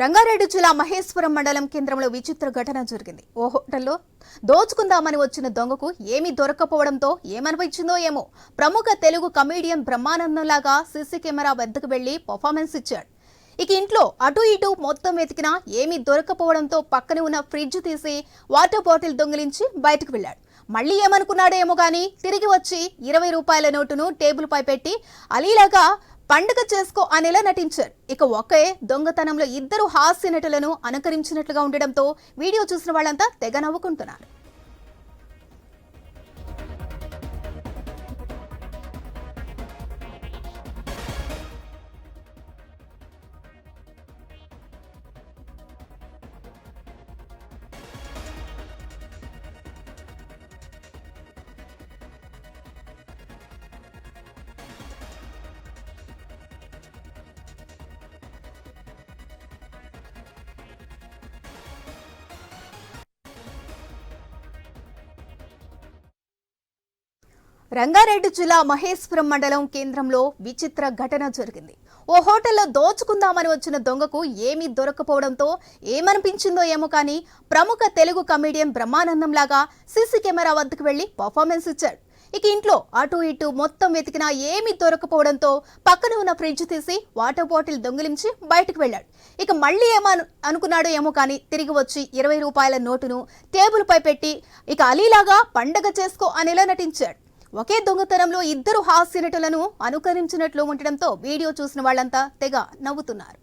రంగారెడ్డి జిల్లా మహేశ్వరం మండలం కేంద్రంలో విచిత్ర ఘటన జరిగింది. ఓ హోటల్లో దోచుకుందామని వచ్చిన దొంగకు ఏమీ దొరకపోవడంతో ఏమనిపించిందో ఏమో. ప్రముఖ తెలుగు కమేడియన్ బ్రహ్మానందంలాగా సీసీ కెమెరా వద్దకు వెళ్ళి పర్ఫార్మెన్స్ ఇచ్చాడు. ఇక ఇంట్లో అటు ఇటు మొత్తం వెతికినా ఏమీ దొరకపోవడంతో పక్కనే ఉన్న ఫ్రిడ్జ్ తీసి వాటర్ బాటిల్ దొంగిలించి బయటకు వెళ్ళాడు. మళ్ళీ ఏమనుకున్నాడో ఏమో కానీ తిరిగి వచ్చి ఇరవై రూపాయల నోటును టేబుల్ పై పెట్టి అలీలాగా పండుగ చేసుకో అనేలా నటించారు. ఇక ఒకే దొంగతనంలో ఇద్దరు హాస్య నటులను అనుకరించినట్లుగా ఉండడంతో వీడియో చూసిన వాళ్ళంతా తెగ నవ్వుకుంటున్నారు. రంగారెడ్డి జిల్లా మహేశ్వరం మండలం కేంద్రంలో విచిత్ర ఘటన జరిగింది. ఓ హోటల్లో దోచుకుందామని వచ్చిన దొంగకు ఏమీ దొరకపోవడంతో ఏమనిపించిందో ఏమో కానీ ప్రముఖ తెలుగు కమీడియన్ బ్రహ్మానందం లాగా సీసీ కెమెరా వద్దకు వెళ్ళి పర్ఫార్మెన్స్ ఇచ్చాడు. ఇక ఇంట్లో అటు ఇటు మొత్తం వెతికినా ఏమీ దొరకపోవడంతో పక్కన ఉన్న ఫ్రిడ్జ్ తీసి వాటర్ బాటిల్ దొంగిలించి బయటకు వెళ్ళాడు. ఇక మళ్ళీ ఏమను అనుకున్నాడో ఏమో కానీ తిరిగి వచ్చి ఇరవై రూపాయల నోటును టేబుల్పై పెట్టి ఇక అలీలాగా పండగ చేసుకో అనేలా నటించాడు ఒకే దొంగతనంలో ఇద్దరు హాస్య నటులను అనుకరించినట్లు ఉండటంతో వీడియో చూసిన వాళ్ళంతా తెగ నవ్వుతున్నారు.